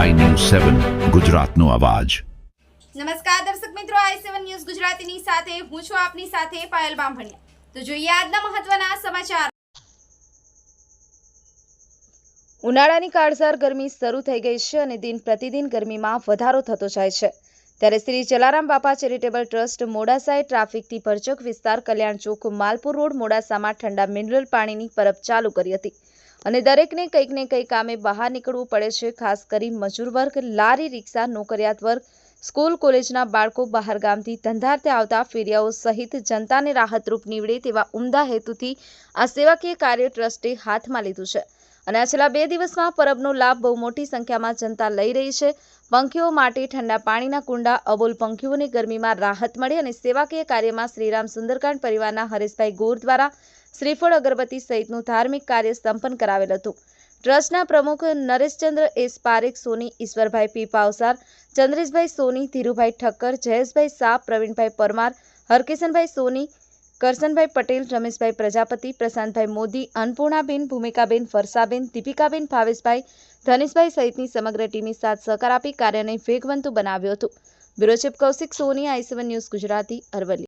સેવન ગુજરાતનો અવાજ. નમસ્કાર દર્શક મિત્રો આઈ સેવન ન્યૂઝ ગુજરાતીની સાથે હું છું આપની સાથે પાયલ બામભણિયા. તો જોઈએ આજના મહત્વના સમાચાર. ઉનાળાની કાળઝાર ગરમી શરૂ થઈ ગઈ છે અને દિન પ્રતિદિન ગરમીમાં વધારો થતો જાય છે. ત્યારે શ્રી જલારામ બાપા ચેરિટેબલ ટ્રસ્ટ મોડાસાએ ટ્રાફિકથી ભરચક વિસ્તાર કલ્યાણ ચોક માલપુર રોડ મોડાસામાં ઠંડા મિનરલ પાણીની પરબ ચાલુ કરી હતી. અને દરેકને કંઈક ને કંઈક કામે બહાર નીકળવું પડે છે. ખાસ કરી મજૂર વર્ગ, લારી, રિક્ષા, નોકરિયાત વર્ગ, સ્કૂલ, કોલેજના બાળકો બહાર ગામથી ધંધાર્થે આવતા ફેરિયાઓ સહિત જનતાને રાહતરૂપ નીવડે તેવા ઉમદા હેતુથી આ સેવાકીય કાર્ય ટ્રસ્ટે હાથમાં લીધું છે. અને આ છેલ્લા બે દિવસમાં પરબનો લાભ બહુ મોટી સંખ્યામાં જનતા લઈ રહી છે. પંખીઓ માટે ઠંડા પાણીના કુંડા, અબોલ પંખીઓને ગરમીમાં રાહત મળે અને સેવાકીય કાર્યમાં શ્રીરામ સુંદરકાંડ પરિવારના હરેશભાઈ ગોર દ્વારા શ્રીફળ અગરબત્તી સહિતનું ધાર્મિક કાર્ય સંપન્ન કરાવેલ હતું. ટ્રસ્ટના પ્રમુખ નરેશચંદ્ર એસ પારેખ, સોની ઈશ્વરભાઈ પી પાવસાર, ચંદ્રેશભાઈ સોની, ધીરુભાઈ ઠક્કર, જયેશભાઈ શાહ પ્રવીણભાઈ પરમાર, હરકિશનભાઈ સોની, કરશનભાઈ પટેલ, રમેશભાઈ પ્રજાપતિ, પ્રશાંતભાઈ મોદી, અન્નપૂર્ણાબેન, ભૂમિકાબેન ફરસાબેન, દીપિકાબેન ભાવેશભાઈ, ધનેશભાઈ સહિતની સમગ્ર ટીમે સાથ સહકાર આપી કાર્યને વેગવંતુ બનાવ્યું હતું. Bureau chief Kaushik Soni I C one news Gujarati, Aravalli.